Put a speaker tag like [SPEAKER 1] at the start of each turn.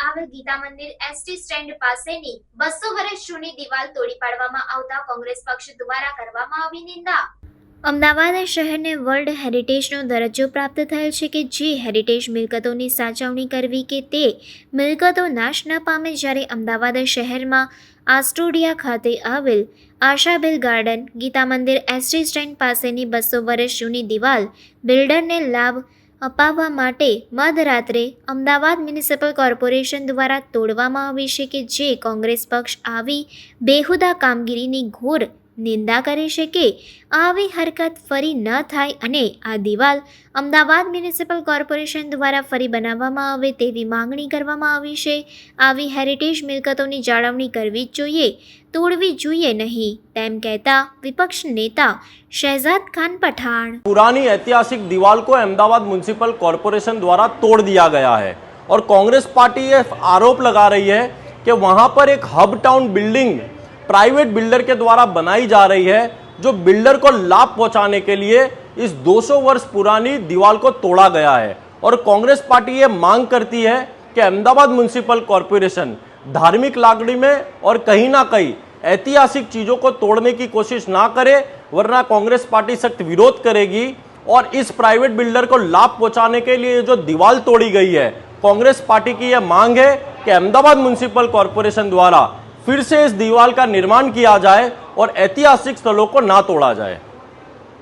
[SPEAKER 1] આવેલ ગીતા મંદિર ST stand પાસેની બસો વર્ષ જૂની દિવાલ તોડી પાડવામાં આવતા કોંગ્રેસ પક્ષ દ્વારા કરવામાં આવી નિંદા. અમદાવાદ શહેરને વર્લ્ડ હેરિટેજનો દરજ્જો પ્રાપ્ત થયેલ છે કે જે હેરિટેજ મિલકતોની સાચવણી કરવી કે તે મિલકતો નાશ ન પામે જ્યારે અમદાવાદ શહેરમાં આસ્ટોડિયા ખાતે આવેલ આશાબેલ ગાર્ડન ગીતા મંદિર એસટી સ્ટેન્ડ પાસેની બસો વર્ષ જૂની દિવાલ બિલ્ડરને લાભ અપાવવા માટે મધરાત્રે અમદાવાદ મ્યુનિસિપલ કોર્પોરેશન દ્વારા તોડવામાં આવી છે કે જે કોંગ્રેસ પક્ષ આવી બેહુદા કામગીરીની ઘોર નિંદા કરે છે કે આવી હરકત ફરી ન થાય અને આ દિવાલ અમદાવાદ મ્યુનિસિપલ કોર્પોરેશન દ્વારા ફરી બનાવવામાં આવે તેવી માંગણી કરવામાં આવી છે આવી હેરિટેજ મિલકતોની જાળવણી કરવી જ જોઈએ તોડવી જોઈએ નહીં તેમ કહેતા વિપક્ષ નેતા શહેજાદ ખાન પઠાણ
[SPEAKER 2] पुरानी ऐतिहासिक दीवार को अहमदाबाद म्यूनसिपल कॉरपोरेशन द्वारा तोड़ दिया गया है और कांग्रेस पार्टी ये आरोप लगा रही है कि वहां पर एक hub town building private builder के द्वारा बनाई जा रही है, जो बिल्डर को लाभ पहुँचाने के लिए इस 200 वर्ष पुरानी दीवार को तोड़ा गया है। और कांग्रेस पार्टी ये मांग करती है कि अहमदाबाद म्यूनसिपल कॉरपोरेशन धार्मिक लागड़ी में और कहीं ना कहीं ऐतिहासिक चीज़ों को तोड़ने की कोशिश ना करे, वरना कांग्रेस पार्टी सख्त विरोध करेगी और इस प्राइवेट बिल्डर को लाभ पहुँचाने के लिए जो दीवार तोड़ी गई है। कांग्रेस पार्टी की यह मांग है कि अहमदाबाद म्यूनसिपल कॉरपोरेशन द्वारा फिर से इस दीवार का निर्माण किया जाए और ऐतिहासिक स्थलों को ना तोड़ा जाए